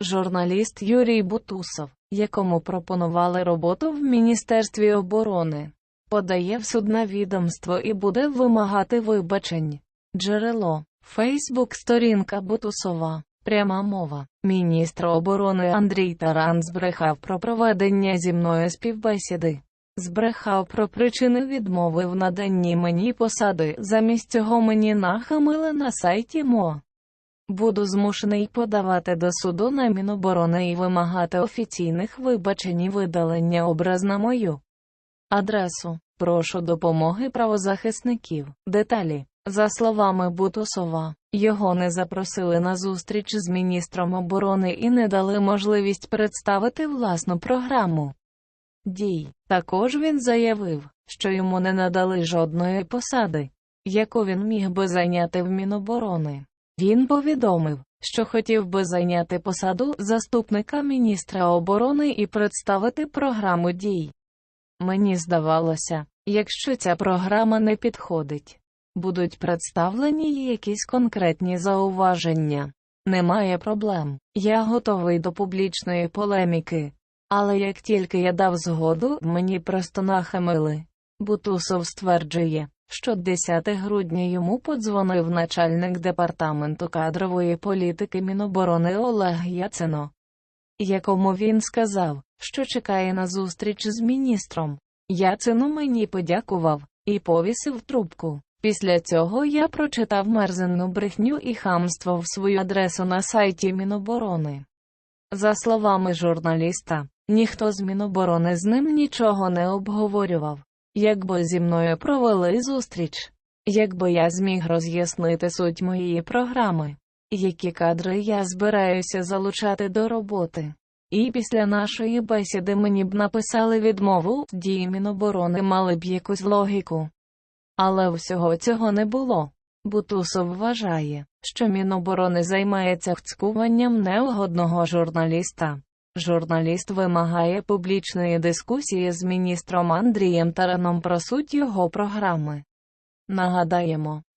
Журналіст Юрій Бутусов, якому пропонували роботу в Міністерстві оборони, подає в суд на відомство і буде вимагати вибачень. Джерело Фейсбук сторінка Бутусова. Пряма мова. Міністр оборони Андрій Таран збрехав про проведення зі мною співбесіди. Збрехав про причини відмови в наданні мені посади, замість цього мені нахамили на сайті МО. Буду змушений подавати до суду на Міноборони і вимагати офіційних вибачень і видалення образ на мою адресу. Прошу допомоги правозахисників. Деталі. За словами Бутусова, його не запросили на зустріч з міністром оборони і не дали можливість представити власну програму дій. Також він заявив, що йому не надали жодної посади, яку він міг би зайняти в Міноборони. Він повідомив, що хотів би зайняти посаду заступника міністра оборони і представити програму дій. Мені здавалося, якщо ця програма не підходить, будуть представлені якісь конкретні зауваження. Немає проблем, я готовий до публічної полеміки. Але як тільки я дав згоду, мені просто нахамили. Бутусов стверджує, що 10 грудня йому подзвонив начальник департаменту кадрової політики Міноборони Олег Яцено, якому він сказав, що чекає на зустріч з міністром. Яцено мені подякував і повісив трубку. Після цього я прочитав мерзенну брехню і хамство в свою адресу на сайті Міноборони. За словами журналіста, ніхто з Міноборони з ним нічого не обговорював. Якби зі мною провели зустріч, якби я зміг роз'яснити суть моєї програми, які кадри я збираюся залучати до роботи. І після нашої бесіди мені б написали відмову, дії Міноборони мали б якусь логіку. Але всього цього не було. Бутусов вважає, що Міноборони займається вцькуванням неугодного журналіста. Журналіст вимагає публічної дискусії з міністром Андрієм Тараном про суть його програми. Нагадаємо,